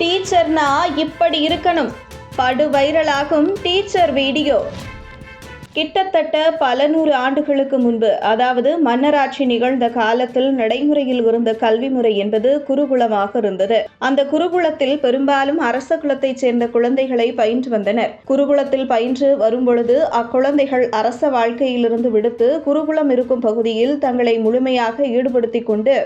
டீச்சர்னா இப்படி இருக்கணும். படு வைரலாகும் டீச்சர் வீடியோ. கிட்டத்தட்ட பல நூறு ஆண்டுகளுக்கு முன்பு அதாவது மன்னராட்சி நிகழ்ந்த காலத்தில் நடைமுறையில் இருந்த கல்வி முறை என்பது குருகுலமாக இருந்தது. அந்த குருகுலத்தில் பெரும்பாலும் அரச குலத்தைச் சேர்ந்த குழந்தைகளை பயின்று வந்தனர். குருகுலத்தில் பயின்று வரும்பொழுது அக்குழந்தைகள் அரச வாழ்க்கையிலிருந்து விடுத்து குருகுலம் இருக்கும் பகுதியில் தங்களை முழுமையாக ஈடுபடுத்திக் கொண்டு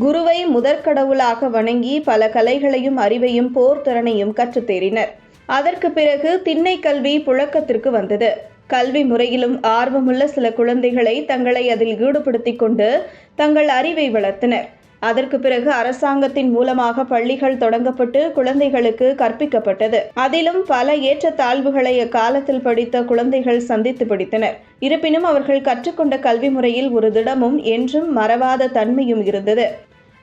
குருவை முதற்கடவுளாக வணங்கி பல கலைகளையும் அறிவையும் போர் திறனையும் கற்றுத்தேறினர். அதற்கு பிறகு திண்ணை கல்வி புழக்கத்திற்கு வந்தது. கல்வி முறையிலும் ஆர்வமுள்ள சில குழந்தைகளை தங்களை அதில் ஈடுபடுத்திக் கொண்டு தங்கள் அறிவை வளர்த்தனர். அதற்கு பிறகு அரசாங்கத்தின் மூலமாக பள்ளிகள் தொடங்கப்பட்டு குழந்தைகளுக்கு கற்பிக்கப்பட்டது. அதிலும் பல ஏற்றத்தாழ்வுகளை அக்காலத்தில் படித்த குழந்தைகள் சந்தித்து படித்தனர். இருப்பினும் அவர்கள் கற்றுக்கொண்ட கல்வி முறையில் ஒரு திடமும் என்றும் மறவாத தன்மையும் இருந்தது.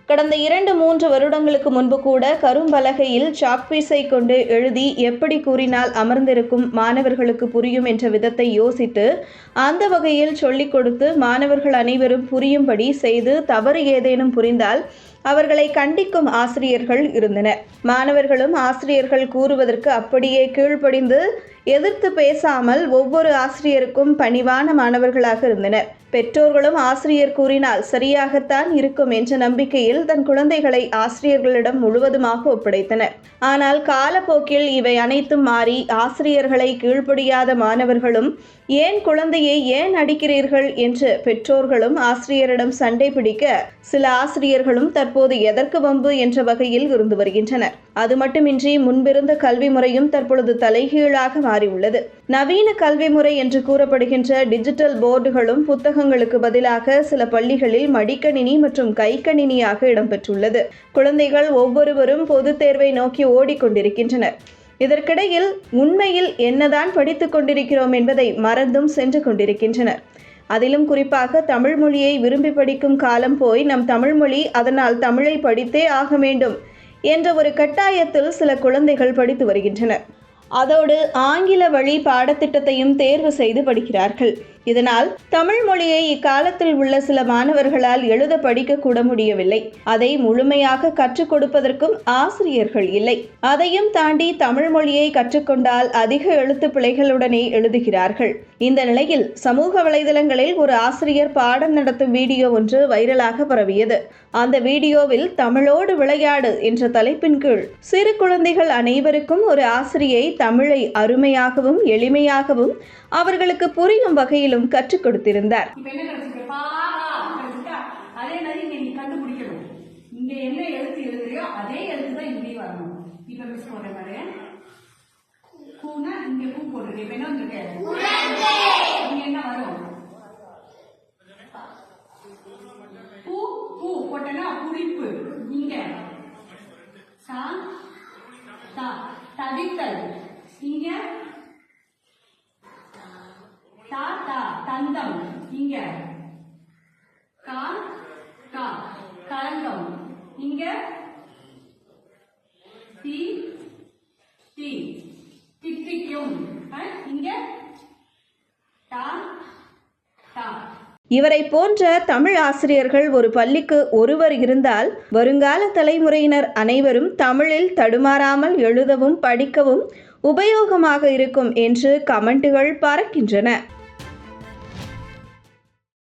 கடந்த இரண்டு மூன்று வருடங்களுக்கு முன்பு கூட கரும்பலகையில் சாக்பீஸை கொண்டு எழுதி எப்படி கூறினால் அமர்ந்திருக்கும் மாணவர்களுக்கு புரியும் என்ற விதத்தை யோசித்து அந்த வகையில் சொல்லிக் கொடுத்து மாணவர்கள் அனைவரும் புரியும்படி செய்து தவறு ஏதேனும் புரிந்தால் அவர்களை கண்டிக்கும் ஆசிரியர்கள் இருந்தனர். மாணவர்களும் ஆசிரியர்கள் கூறுவதற்கு அப்படியே கீழ்ப்படிந்து எதிர்த்து பேசாமல் ஒவ்வொரு ஆசிரியருக்கும் பணிவான மாணவர்களாக இருந்தனர். பெற்றோர்களும் ஆசிரியர் கூறினால் சரியாகத்தான் இருக்கும் என்ற நம்பிக்கையில் தன் குழந்தைகளை ஆசிரியர்களிடம் முழுவதுமாக ஒப்படைத்தனர். ஆனால் காலப்போக்கில் இவை அனைத்தும் மாறி ஆசிரியர்களை கீழ்ப்படியாத மாணவர்களும் ஏன் குழந்தையை ஏன் அடிக்கிறீர்கள்? என்று பெற்றோர்களும் ஆசிரியரிடம் சண்டை பிடிக்க சில ஆசிரியர்களும் தற்போது எதற்கு வம்பு என்ற வகையில் இருந்து வருகின்றனர். அது மட்டுமின்றி முன்பிருந்த கல்வி முறையும் தற்பொழுது தலைகீழாக மாறியுள்ளது. நவீன கல்வி முறை என்று கூறப்படுகின்ற டிஜிட்டல் போர்டுகளும் புத்தகங்களுக்கு பதிலாக சில பள்ளிகளில் மடிக்கணினி மற்றும் கைக்கணினியாக இடம்பெற்றுள்ளது. குழந்தைகள் ஒவ்வொருவரும் பொதுத் தேர்வை நோக்கி ஓடிக்கொண்டிருக்கின்றனர். இதற்கிடையில் உண்மையில் என்னதான் படித்துக் கொண்டிருக்கிறோம் என்பதை மறந்தும் சென்று கொண்டிருக்கின்றனர். அதிலும் குறிப்பாக தமிழ் மொழியை விரும்பி படிக்கும் காலம் போய் நம் தமிழ் மொழி அதனால் தமிழை படித்தே ஆக வேண்டும் என்ற ஒரு கட்டாயத்தில் சில குழந்தைகள் படித்து வருகின்றனர். அதோடு ஆங்கில வழி பாடத்திட்டத்தையும் தேர்வு செய்து படிக்கிறார்கள். இதனால் தமிழ் மொழியை இக்காலத்தில் உள்ள சில மாணவர்களால் எழுத படிக்க கூட முடியவில்லை. அதை முழுமையாக கற்றுக் கொடுப்பதற்கும் ஆசிரியர்கள் இல்லை. அதையும் தாண்டி தமிழ் மொழியை கற்றுக்கொண்டால் அதிக எழுத்து பிழைகளுடனே எழுதுகிறார்கள். இந்த நிலையில் சமூக வலைதளங்களில் ஒரு ஆசிரியர் பாடம் நடத்தும் வீடியோ ஒன்று வைரலாக பரவியது. அந்த வீடியோவில் தமிழோடு விளையாடு என்ற தலைப்பின் கீழ் சிறு குழந்தைகள் அனைவருக்கும் ஒரு ஆசிரியை தமிழை அருமையாகவும் எளிமையாகவும் அவர்களுக்கு புரியும் வகையிலும் கற்றுக் கொடுத்திருந்தார். இப்ப அதே மாதிரி இங்க கண்டுபிடிக்கணும். இங்க என்ன எழுத்து எழுதுறியோ அதே எழுத்து தான் இங்கேயும் வரணும். இப்ப மிஸ் போடுற மாதிரி இங்க பூ போடுறது இப்ப என்ன வந்திருக்கு? இங்க என்ன வரும்? பூ பூ போட்டனா புளிப்பு இங்க. சா தா இங்க தாத்தா தந்தம். இங்க. கா கா. கலங்கம் இங்க. தி தி தித்திக்கும். இங்க. தா தா. இவரை போன்ற தமிழ் ஆசிரியர்கள் ஒரு பள்ளிக்கு ஒருவர் இருந்தால் வருங்கால தலைமுறையினர் அனைவரும் தமிழில் தடுமாறாமல் எழுதவும் படிக்கவும் உபயோகமாக இருக்கும் என்று கமெண்ட்டுகள் பறக்கின்றன.